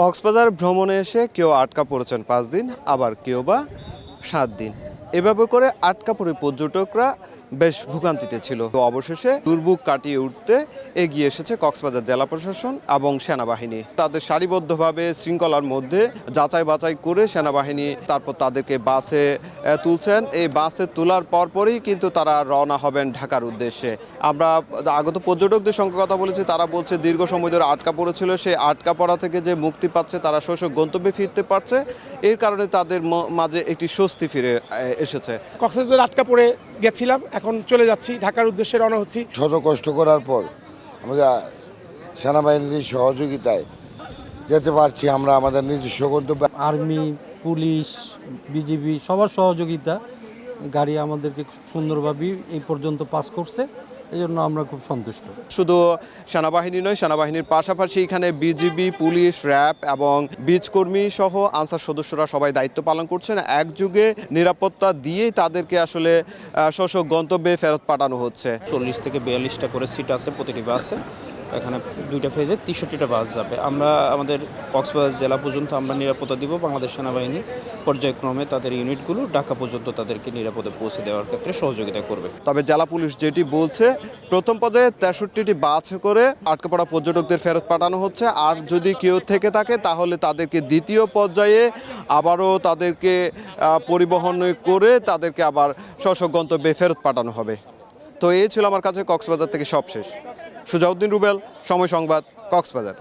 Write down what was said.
কক্সবাজার ভ্রমণে এসে কেউ আটকা পড়েছেন পাঁচ দিন আবার কেউ বা সাত দিন। এভাবে করে আটকা পড়ে পর্যটকরা বেশ ভোগান্তিতে ছিল। তো অবশেষে দুর্ভোগ কাটিয়ে উঠতে এগিয়ে এসেছে কক্সবাজার জেলা প্রশাসন এবং সেনাবাহিনী। তাদের সারিবদ্ধভাবে শৃঙ্খলার মধ্যে যাচাই বাছাই করে সেনাবাহিনী তারপর তাদেরকে বাসে তুলছেন। এই বাসে তোলার পরপরই কিন্তু তারা রওনা হবেন ঢাকার উদ্দেশ্যে। আমরা আগত পর্যটকদের সঙ্গে কথা বলেছি, তারা বলছে দীর্ঘ সময় ধরে আটকা পড়েছিল। সেই আটকা পড়া থেকে যে মুক্তি পাচ্ছে, তারা শস্য গন্তব্যে ফিরতে পারছে। এর কারণে তাদের মাঝে একটি স্বস্তি ফিরে এসেছে। কক্সবাজার আটকা পড়ে গেছিলাম এখন চলে যাচ্ছি ঢাকার উদ্দেশ্যে রওনা হচ্ছি। শত কষ্ট করার পর আমাদের সেনাবাহিনীর সহযোগিতায় যেতে পারছি আমরা আমাদের নিজস্ব গন্তব্য। আর্মি পুলিশ বিজিবি সবার সহযোগিতা। গাড়ি আমাদেরকে খুব সুন্দরভাবে এই পর্যন্ত পাস করছে। এই জন্য আমরা খুব সন্তুষ্ট। শুধু সেনাবাহিনী নয় সেনাবাহিনীর পাশাপাশি এখানে বিজিবি পুলিশ র্যাব এবং বীজকর্মী সহ আনসার সদস্যরা সবাই দায়িত্ব পালন করছেন। একযুগে নিরাপত্তা দিয়েই তাদেরকে আসলে স্ব গন্তব্যে ফেরত পাঠানো হচ্ছে। চল্লিশ থেকে বিয়াল্লিশটা করে সিট আছে প্রতিটি বাসে। এখানে দুইটা ফেজে তেষট্টিটা বাস যাবে। আমরা আমাদের কক্সবাজার জেলা পর্যন্ত আমরা নিরাপত্তা দিব, বাংলাদেশ সেনাবাহিনী পর্যায়ক্রমে তাদের ইউনিটগুলো ঢাকা পর্যন্ত তাদেরকে নিরাপদে পৌঁছে দেওয়ার ক্ষেত্রে সহযোগিতা করবে। তবে জেলা পুলিশ যেটি বলছে, প্রথম পর্যায়ে তেষট্টিটি বাস করে আটকা পড়া পর্যটকদের ফেরত পাঠানো হচ্ছে। আর যদি কেউ থেকে থাকে, তাহলে তাদেরকে দ্বিতীয় পর্যায়ে আবারও তাদেরকে পরিবহন করে তাদেরকে আবার স্ব গন্তব্যে ফেরত পাঠানো হবে। তো এই ছিল আমার কাছে কক্সবাজার থেকে সবশেষ। সুজাউদ্দিন রুবেল সময় সংবাদ কক্সবাজার।